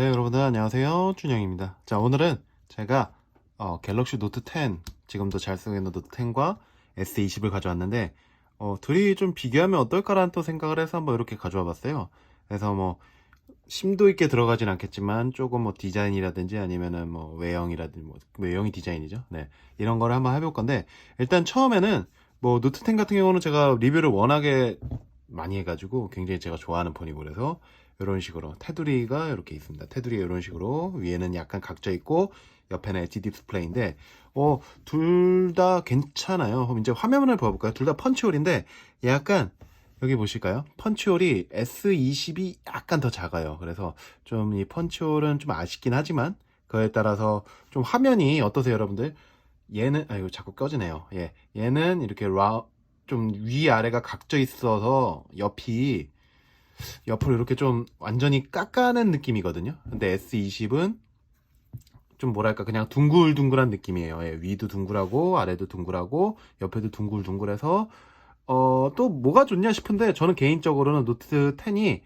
네, 여러분들 안녕하세요. 준영입니다. 자, 오늘은 제가 어, 갤럭시 노트 10, 지금도 잘 쓰고 있는 노트 10과 S20을 가져왔는데 어, 둘이 좀 비교하면 어떨까라는 또 생각을 해서 한번 이렇게 가져와 봤어요. 그래서 뭐 심도 있게 들어가진 않겠지만 조금 뭐 디자인이라든지 아니면은 뭐 외형이라든지 뭐 외형이 디자인이죠. 네. 이런 거를 한번 해볼 건데 일단 처음에는 뭐 노트 10 같은 경우는 제가 리뷰를 워낙에 많이 해가지고 굉장히 제가 좋아하는 폰이고 그래서 이런 식으로 테두리가 이렇게 있습니다. 테두리가 이런 식으로 위에는 약간 각져 있고 옆에는 엣지 디스플레이인데 어, 둘 다 괜찮아요. 이제 화면을 봐볼까요? 둘 다 펀치홀인데 약간 여기 보실까요? 펀치홀이 S20이 약간 더 작아요. 그래서 좀 이 펀치홀은 좀 아쉽긴 하지만 그에 따라서 좀 화면이 어떠세요, 여러분들? 얘는 아 이거 자꾸 꺼지네요. 예, 얘는 이렇게 라 좀 위아래가 각져 있어서 옆이 옆으로 이렇게 좀 완전히 깎아낸 느낌이거든요. 근데 S20은 좀 뭐랄까 그냥 둥글둥글한 느낌이에요. 예, 위도 둥글하고 아래도 둥글하고 옆에도 둥글둥글해서 어, 또 뭐가 좋냐 싶은데 저는 개인적으로는 노트 10이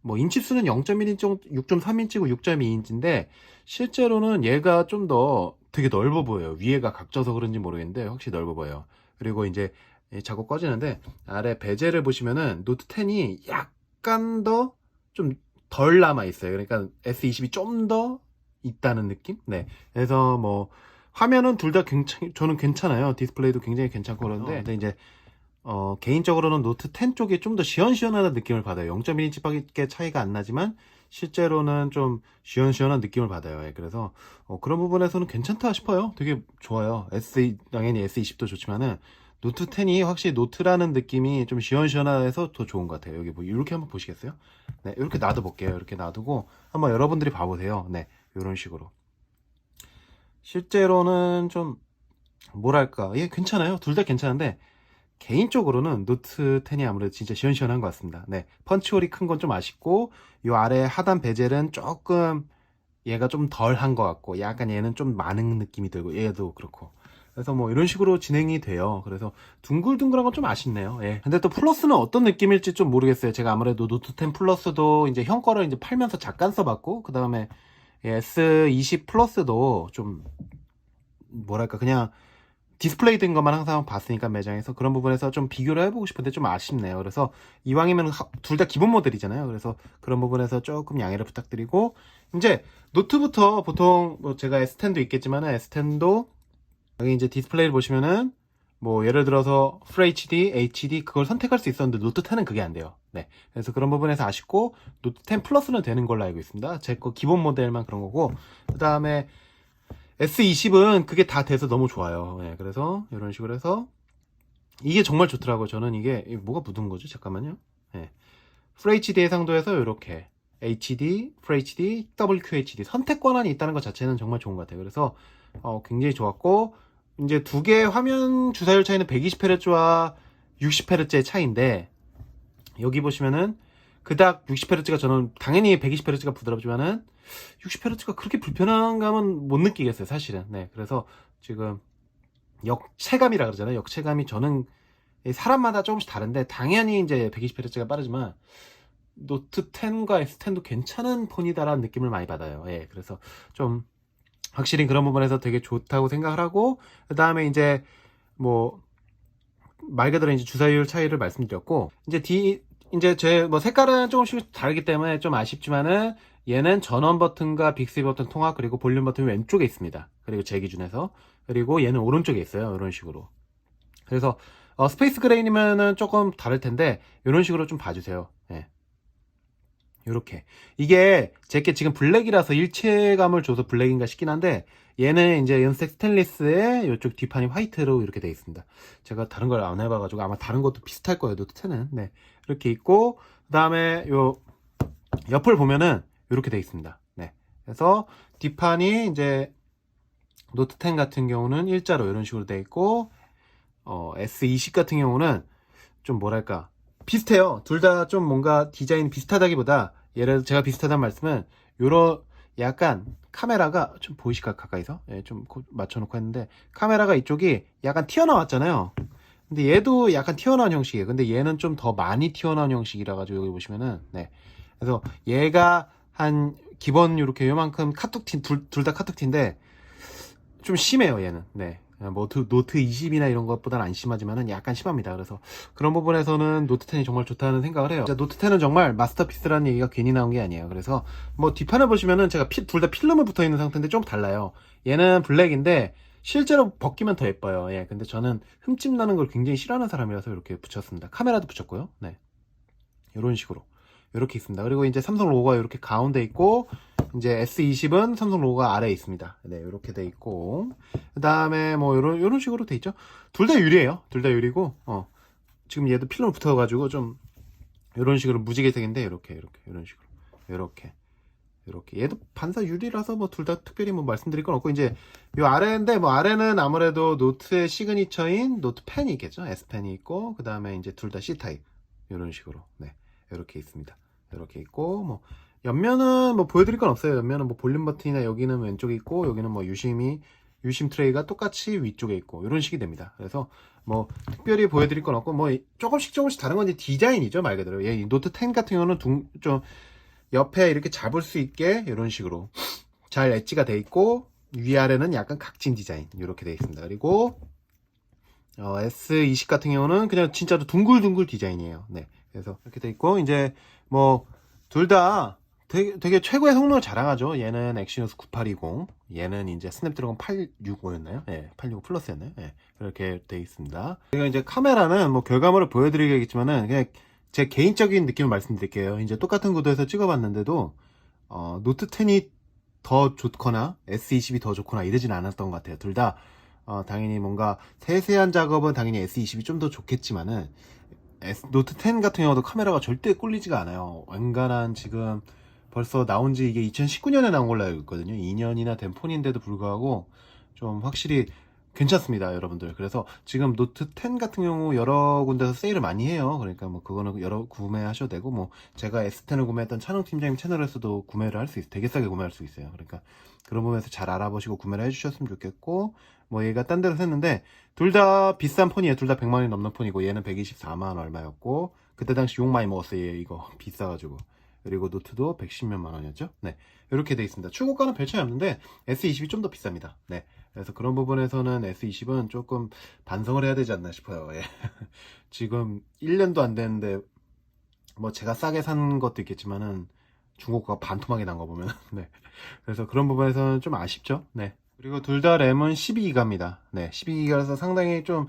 뭐 인치 수는 0.1인치, 6.3인치고 6.2인치인데 실제로는 얘가 좀 더 되게 넓어 보여요. 위에가 각져서 그런지 모르겠는데 확실히 넓어 보여요. 그리고 이제 예, 자꾸 꺼지는데 아래 베젤을 보시면은 노트 10이 약 간 더 좀 덜 남아 있어요. 그러니까 S20이 좀 더 있다는 느낌? 네. 그래서 뭐 화면은 둘다 괜찮 저는 괜찮아요. 디스플레이도 굉장히 괜찮고 그런데 근데 이제 어, 개인적으로는 노트 10 쪽이 좀 더 시원시원하다는 느낌을 받아요. 0.1인치밖에 차이가 안 나지만 실제로는 좀 시원시원한 느낌을 받아요. 예, 그래서 어, 그런 부분에서는 괜찮다 싶어요. 되게 좋아요. S 당연히 S20도 좋지만은 노트 10이 확실히 노트라는 느낌이 좀 시원시원해서 더 좋은 것 같아요. 여기 뭐 이렇게 한번 보시겠어요? 네, 이렇게 놔둬 볼게요. 이렇게 놔두고 한번 여러분들이 봐보세요. 네, 이런 식으로. 실제로는 좀 뭐랄까, 예, 괜찮아요. 둘 다 괜찮은데 개인적으로는 노트 10이 아무래도 진짜 시원시원한 것 같습니다. 네, 펀치홀이 큰 건 좀 아쉽고 이 아래 하단 베젤은 조금 얘가 좀 덜 한 것 같고 약간 얘는 좀 많은 느낌이 들고 얘도 그렇고 그래서 뭐 이런 식으로 진행이 돼요. 그래서 둥글둥글한 건 좀 아쉽네요. 예. 근데 또 플러스는 어떤 느낌일지 좀 모르겠어요. 제가 아무래도 노트 10 플러스도 이제 형 거를 이제 팔면서 잠깐 써봤고 그 다음에 S20 플러스도 좀 뭐랄까 그냥 디스플레이 된 것만 항상 봤으니까 매장에서 그런 부분에서 좀 비교를 해보고 싶은데 좀 아쉽네요. 그래서 이왕이면 둘 다 기본 모델이잖아요. 그래서 그런 부분에서 조금 양해를 부탁드리고 이제 노트부터 보통 뭐 제가 S10도 있겠지만 S10도 여기 이제 디스플레이를 보시면은 뭐 예를 들어서 FHD, HD 그걸 선택할 수 있었는데 노트 10은 그게 안 돼요. 네. 그래서 그런 부분에서 아쉽고 노트 10 플러스는 되는 걸로 알고 있습니다. 제 거 기본 모델만 그런 거고 그다음에 S20은 그게 다 돼서 너무 좋아요. 네, 그래서 이런 식으로 해서 이게 정말 좋더라고요. 저는 이게 뭐가 묻은 거죠? 잠깐만요. 네. FHD 해상도에서 이렇게 HD, FHD, WQHD 선택 권한이 있다는 것 자체는 정말 좋은 것 같아요. 그래서 어, 굉장히 좋았고 이제 두 개의 화면 주사율 차이는 120Hz와 60Hz의 차이인데 여기 보시면은 그닥 60Hz가 저는 당연히 120Hz가 부드럽지만은 60Hz가 그렇게 불편한 감은 못 느끼겠어요, 사실은. 네, 그래서 지금 역체감이라 그러잖아요. 역체감이 저는 사람마다 조금씩 다른데 당연히 이제 120Hz가 빠르지만 노트 10과 S10도 괜찮은 폰이다라는 느낌을 많이 받아요. 예, 그래서 좀 확실히 그런 부분에서 되게 좋다고 생각을 하고 그 다음에 이제 뭐 말 그대로 이제 주사율 차이를 말씀드렸고 이제 D 이제 제 뭐 색깔은 조금씩 다르기 때문에 좀 아쉽지만은 얘는 전원 버튼과 빅스 버튼 통합 그리고 볼륨 버튼이 왼쪽에 있습니다. 그리고 제 기준에서 그리고 얘는 오른쪽에 있어요. 이런 식으로. 그래서 어, 스페이스 그레이면은 조금 다를 텐데 이런 식으로 좀 봐주세요. 예. 요렇게. 이게 제게 지금 블랙이라서 일체감을 줘서 블랙인가 싶긴 한데 얘는 이제 연색 스테인리스에 이쪽 뒷판이 화이트로 이렇게 되어 있습니다. 제가 다른 걸 안 해봐가지고 아마 다른 것도 비슷할 거예요 노트 10은 네. 이렇게 있고 그 다음에 요 옆을 보면은 이렇게 되어 있습니다. 네. 그래서 뒷판이 이제 노트 10 같은 경우는 일자로 이런 식으로 되어 있고 어, S20 같은 경우는 좀 뭐랄까 비슷해요. 둘 다 좀 뭔가 디자인 비슷하다기보다 예를 들어 제가 비슷하다는 말씀은 요런 약간 카메라가 좀 보이실까 가까이서 예, 좀 고- 맞춰놓고 했는데 카메라가 이쪽이 약간 튀어나왔잖아요. 근데 얘도 약간 튀어나온 형식이에요. 근데 얘는 좀 더 많이 튀어나온 형식이라 가지고 여기 보시면은 네. 그래서 얘가 한 기본 이렇게 요만큼 카툭티 둘다 카툭티인데 좀 심해요 얘는 네 뭐 노트 20이나 이런 것보다는 안 심하지만은 약간 심합니다. 그래서 그런 부분에서는 노트 10이 정말 좋다는 생각을 해요. 노트 10은 정말 마스터피스라는 얘기가 괜히 나온 게 아니에요. 그래서 뭐 뒷판을 보시면은 제가 둘 다 필름을 붙어 있는 상태인데 좀 달라요. 얘는 블랙인데 실제로 벗기면 더 예뻐요. 예 근데 저는 흠집 나는 걸 굉장히 싫어하는 사람이라서 이렇게 붙였습니다. 카메라도 붙였고요. 네. 이런 식으로 이렇게 있습니다. 그리고 이제 삼성 로고가 이렇게 가운데 있고 이제 S20은 삼성 로고가 아래에 있습니다. 네, 이렇게 돼 있고 그다음에 뭐 이런 이런 식으로 돼 있죠. 둘 다 유리예요. 둘 다 유리고 어. 지금 얘도 필름 붙어 가지고 좀 이런 식으로 무지개색인데 이렇게 이렇게 이런 식으로 이렇게 이렇게 얘도 반사 유리라서 뭐 둘 다 특별히 뭐 말씀드릴 건 없고 이제 요 아래인데 뭐 아래는 아무래도 노트의 시그니처인 노트 펜이 있겠죠. S 펜이 있고 그 다음에 이제 둘 다 C 타입 이런 식으로 네. 이렇게 있습니다. 이렇게 있고 뭐 옆면은 뭐 보여드릴 건 없어요. 옆면은 뭐 볼륨 버튼이나 여기는 왼쪽에 있고 여기는 뭐 유심이 유심 트레이가 똑같이 위쪽에 있고 이런 식이 됩니다. 그래서 뭐 특별히 보여드릴 건 없고 뭐 조금씩 조금씩 다른 건 이제 디자인이죠 말 그대로. 예, 이 노트 10 같은 경우는 둥, 좀 옆에 이렇게 잡을 수 있게 이런 식으로 잘 엣지가 돼 있고 위아래는 약간 각진 디자인 이렇게 돼 있습니다. 그리고 어, S20 같은 경우는 그냥 진짜로 둥글둥글 디자인이에요. 네. 그래서 이렇게 돼 있고 이제 뭐 둘 다 되게, 되게 최고의 성능을 자랑하죠. 얘는 엑시노스 9820, 얘는 이제 스냅드래곤 865였나요? 예, 865 플러스였나요? 예, 그렇게 돼 있습니다. 그리고 이제 카메라는 뭐 결과물을 보여드리겠지만은 그냥 제 개인적인 느낌을 말씀드릴게요. 이제 똑같은 구도에서 찍어봤는데도 어, 노트 10이 더 좋거나 S20이 더 좋거나 이러진 않았던 것 같아요. 둘다 어, 당연히 뭔가 세세한 작업은 당연히 S20이 좀 더 좋겠지만은 S, 노트 10 같은 경우도 카메라가 절대 꿀리지가 않아요. 완간한 지금 벌써 나온 지 이게 2019년에 나온 걸로 알고 있거든요. 2년이나 된 폰인데도 불구하고 좀 확실히 괜찮습니다, 여러분들. 그래서 지금 노트 10 같은 경우 여러 군데서 세일을 많이 해요. 그러니까 뭐 그거는 여러 구매하셔도 되고 뭐 제가 S10을 구매했던 찬웅 팀장님 채널에서도 구매를 할 수 있어요. 되게 싸게 구매할 수 있어요. 그러니까 그런 부분에서 잘 알아보시고 구매를 해주셨으면 좋겠고 뭐 얘가 딴 데로 샀는데 둘 다 비싼 폰이에요. 둘 다 100만 원이 넘는 폰이고 얘는 124만 원 얼마였고 그때 당시 욕 많이 먹었어요. 얘 이거 비싸가지고 그리고 노트도 110몇만 원이었죠. 네 이렇게 돼 있습니다. 출고가는 별 차이 없는데 S20이 좀 더 비쌉니다. 네 그래서 그런 부분에서는 S20은 조금 반성을 해야 되지 않나 싶어요. 예. 지금 1년도 안 됐는데 뭐 제가 싸게 산 것도 있겠지만은 중고가 반토막이 난 거 보면 네 그래서 그런 부분에서는 좀 아쉽죠. 네 그리고 둘 다 램은 12기가입니다. 네, 12기가라서 상당히 좀,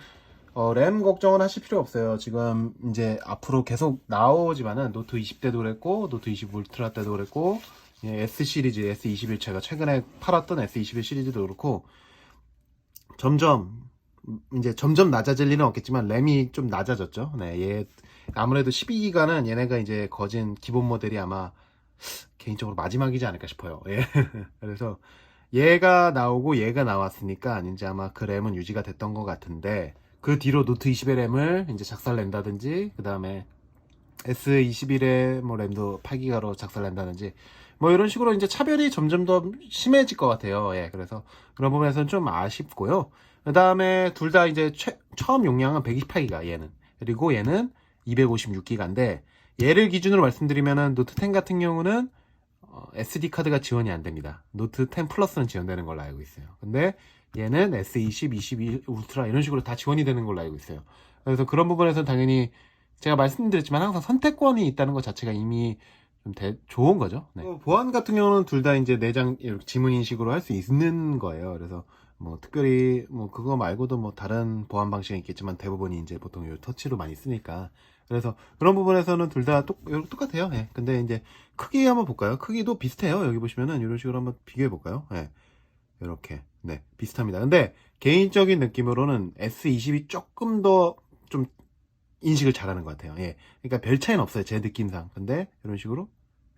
어, 램 걱정은 하실 필요 없어요. 지금 이제 앞으로 계속 나오지만은 노트 20 때도 그랬고, 노트 20 울트라 때도 그랬고, 예, S 시리즈, S21 제가 최근에 팔았던 S21 시리즈도 그렇고, 점점, 이제 점점 낮아질 일은 없겠지만, 램이 좀 낮아졌죠. 네, 얘, 아무래도 12기가는 얘네가 이제 거진 기본 모델이 아마 개인적으로 마지막이지 않을까 싶어요. 예. 그래서, 얘가 나오고 얘가 나왔으니까 이제 아마 그 램은 유지가 됐던 것 같은데 그 뒤로 노트 20의 램을 이제 작살 낸다든지 그 다음에 S21의 뭐 램도 8기가로 작살 낸다든지 뭐 이런 식으로 이제 차별이 점점 더 심해질 것 같아요. 예, 그래서 그런 부분에서는 좀 아쉽고요. 그 다음에 둘 다 이제 최, 처음 용량은 128기가 얘는 그리고 얘는 256기가인데 얘를 기준으로 말씀드리면은 노트 10 같은 경우는 어, SD 카드가 지원이 안 됩니다. 노트 10 플러스는 지원되는 걸로 알고 있어요. 근데 얘는 S20, 22 울트라 이런 식으로 다 지원이 되는 걸로 알고 있어요. 그래서 그런 부분에서는 당연히 제가 말씀드렸지만 항상 선택권이 있다는 것 자체가 이미 좀 대, 좋은 거죠. 네. 어, 보안 같은 경우는 둘 다 이제 내장 이렇게 지문 인식으로 할 수 있는 거예요. 그래서 뭐 특별히 뭐 그거 말고도 뭐 다른 보안 방식이 있겠지만 대부분이 이제 보통 요 터치로 많이 쓰니까 그래서 그런 부분에서는 둘 다 똑같아요. 예. 근데 이제 크기 한번 볼까요? 크기도 비슷해요. 여기 보시면은 이런 식으로 한번 비교해 볼까요? 예. 이렇게. 네. 비슷합니다. 근데 개인적인 느낌으로는 S20이 조금 더 좀 인식을 잘하는 것 같아요. 예. 그러니까 별 차이는 없어요. 제 느낌상. 근데 이런 식으로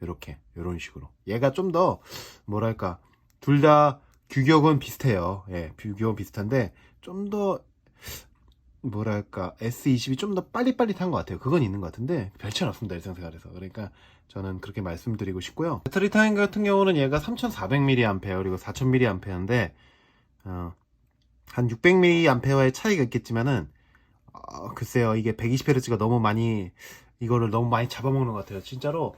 이렇게 이런 식으로 얘가 좀 더 뭐랄까 둘 다 규격은 비슷해요. 예. 규격은 비슷한데 좀더 뭐랄까 S20이 좀 더 빨리빨리한 것 같아요. 그건 있는 것 같은데 별 차이는 없습니다. 일상생활에서. 그러니까 저는 그렇게 말씀드리고 싶고요. 배터리 타임 같은 경우는 얘가 3400mAh 그리고 4000mAh인데 어, 한 600mAh의 차이가 있겠지만은 어, 글쎄요 이게 120Hz가 너무 많이 이거를 너무 많이 잡아먹는 것 같아요. 진짜로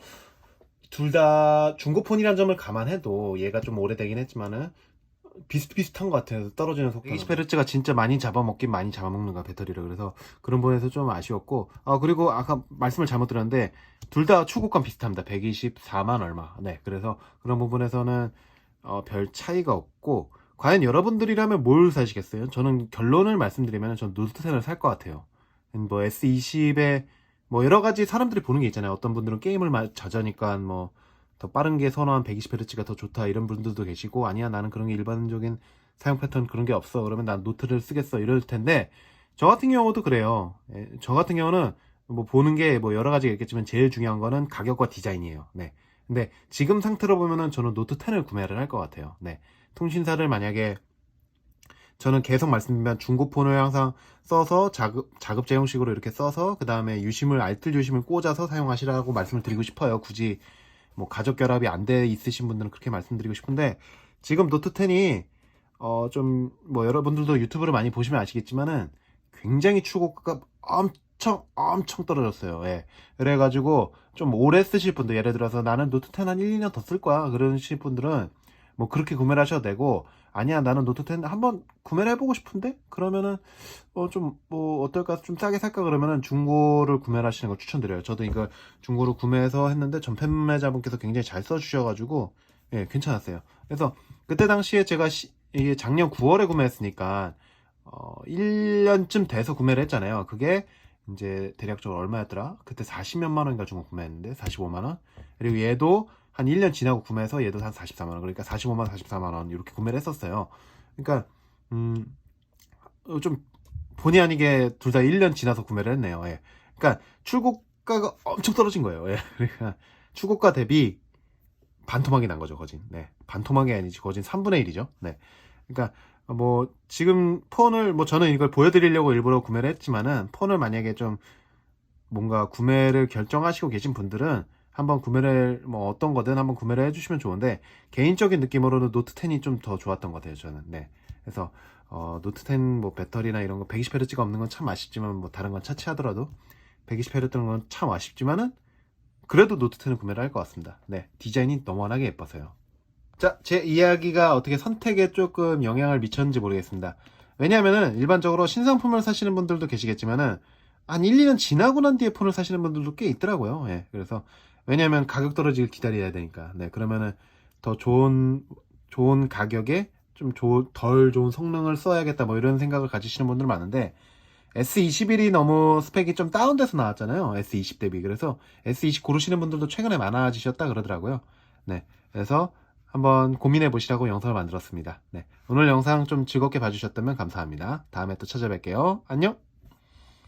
둘 다 중고폰이란 점을 감안해도 얘가 좀 오래되긴 했지만은 비슷비슷한 것 같아요. 떨어지는 속도. 120Hz가 진짜 많이 잡아먹긴 많이 잡아먹는 거야 배터리를. 그래서 그런 부분에서 좀 아쉬웠고. 아 그리고 아까 말씀을 잘못 드렸는데 둘다 추구감 비슷합니다. 124만 얼마. 네. 그래서 그런 부분에서는 어, 별 차이가 없고 과연 여러분들이라면 뭘 사시겠어요? 저는 결론을 말씀드리면 전 노트 10을 살 것 같아요. 뭐 S20에 뭐 여러 가지 사람들이 보는 게 있잖아요. 어떤 분들은 게임을 마- 자자니까 뭐 더 빠른 게 선호한 120Hz가 더 좋다 이런 분들도 계시고 아니야 나는 그런 게 일반적인 사용 패턴 그런 게 없어 그러면 난 노트를 쓰겠어 이럴 텐데 저 같은 경우도 그래요. 예, 저 같은 경우는 뭐 보는 게 뭐 여러 가지가 있겠지만 제일 중요한 거는 가격과 디자인이에요. 네. 근데 지금 상태로 보면은 저는 노트 10을 구매를 할 것 같아요. 네. 통신사를 만약에 저는 계속 말씀드리면 중고폰을 항상 써서 자급, 자급제 형식으로 이렇게 써서 그 다음에 유심을 알뜰 유심을 꽂아서 사용하시라고 말씀을 드리고 싶어요. 굳이 뭐 가족 결합이 안 돼 있으신 분들은 그렇게 말씀드리고 싶은데 지금 노트 10이 어 좀 뭐 여러분들도 유튜브를 많이 보시면 아시겠지만은 굉장히 추고가 엄청 엄청 떨어졌어요. 예. 그래가지고 좀 오래 쓰실 분들 예를 들어서 나는 노트 10 한 1, 2년 더 쓸 거야 그러실 분들은 뭐 그렇게 구매를 하셔도 되고 아니야 나는 노트 10 한번 구매를 해보고 싶은데 그러면은 어 좀 뭐 어떨까 좀 싸게 살까 그러면은 중고를 구매를 하시는 걸 추천드려요. 저도 이걸 중고로 구매해서 했는데 전 판매자분께서 굉장히 잘 써주셔가지고 예 괜찮았어요. 그래서 그때 당시에 제가 시- 이게 작년 9월에 구매했으니까 어 1년쯤 돼서 구매를 했잖아요. 그게 이제 대략적으로 얼마였더라? 그때 40몇만 원인가 주고 구매했는데 45만 원. 그리고 얘도 한 1년 지나고 구매해서 얘도 한 44만 원. 그러니까 45만 원, 44만 원 이렇게 구매를 했었어요. 그러니까 음, 어, 좀 본의 아니게 둘 다 1년 지나서 구매를 했네요. 예. 그러니까 출고가가 엄청 떨어진 거예요. 예. 그러니까 출고가 대비 반토막이 난 거죠, 거진. 네. 반토막이 아니지, 거진 3분의 1이죠. 네. 그러니까 뭐 지금 폰을 뭐 저는 이걸 보여드리려고 일부러 구매를 했지만은 폰을 만약에 좀 뭔가 구매를 결정하시고 계신 분들은 한번 구매를 뭐 어떤 거든 한번 구매를 해주시면 좋은데 개인적인 느낌으로는 노트 10이 좀 더 좋았던 것 같아요 저는. 네. 그래서 어, 노트 10 뭐 배터리나 이런 거 120Hz가 없는 건 참 아쉽지만 뭐 다른 건 차치하더라도 120Hz는 건 참 아쉽지만은 그래도 노트 10을 구매를 할 것 같습니다. 네. 디자인이 너무 워낙에 예뻐서요. 자 제 이야기가 어떻게 선택에 조금 영향을 미쳤는지 모르겠습니다. 왜냐하면은 일반적으로 신상품을 사시는 분들도 계시겠지만은 한 1, 2년 지나고 난 뒤에 폰을 사시는 분들도 꽤 있더라고요. 예. 그래서 왜냐면 가격 떨어지길 기다려야 되니까. 네. 그러면은 더 좋은 좋은 가격에 좀 덜 좋은 성능을 써야겠다 뭐 이런 생각을 가지시는 분들 많은데 S21이 너무 스펙이 좀 다운돼서 나왔잖아요. S20 대비. 그래서 S20 고르시는 분들도 최근에 많아지셨다 그러더라고요. 네. 그래서 한번 고민해 보시라고 영상을 만들었습니다. 네. 오늘 영상 좀 즐겁게 봐주셨다면 감사합니다. 다음에 또 찾아뵐게요. 안녕!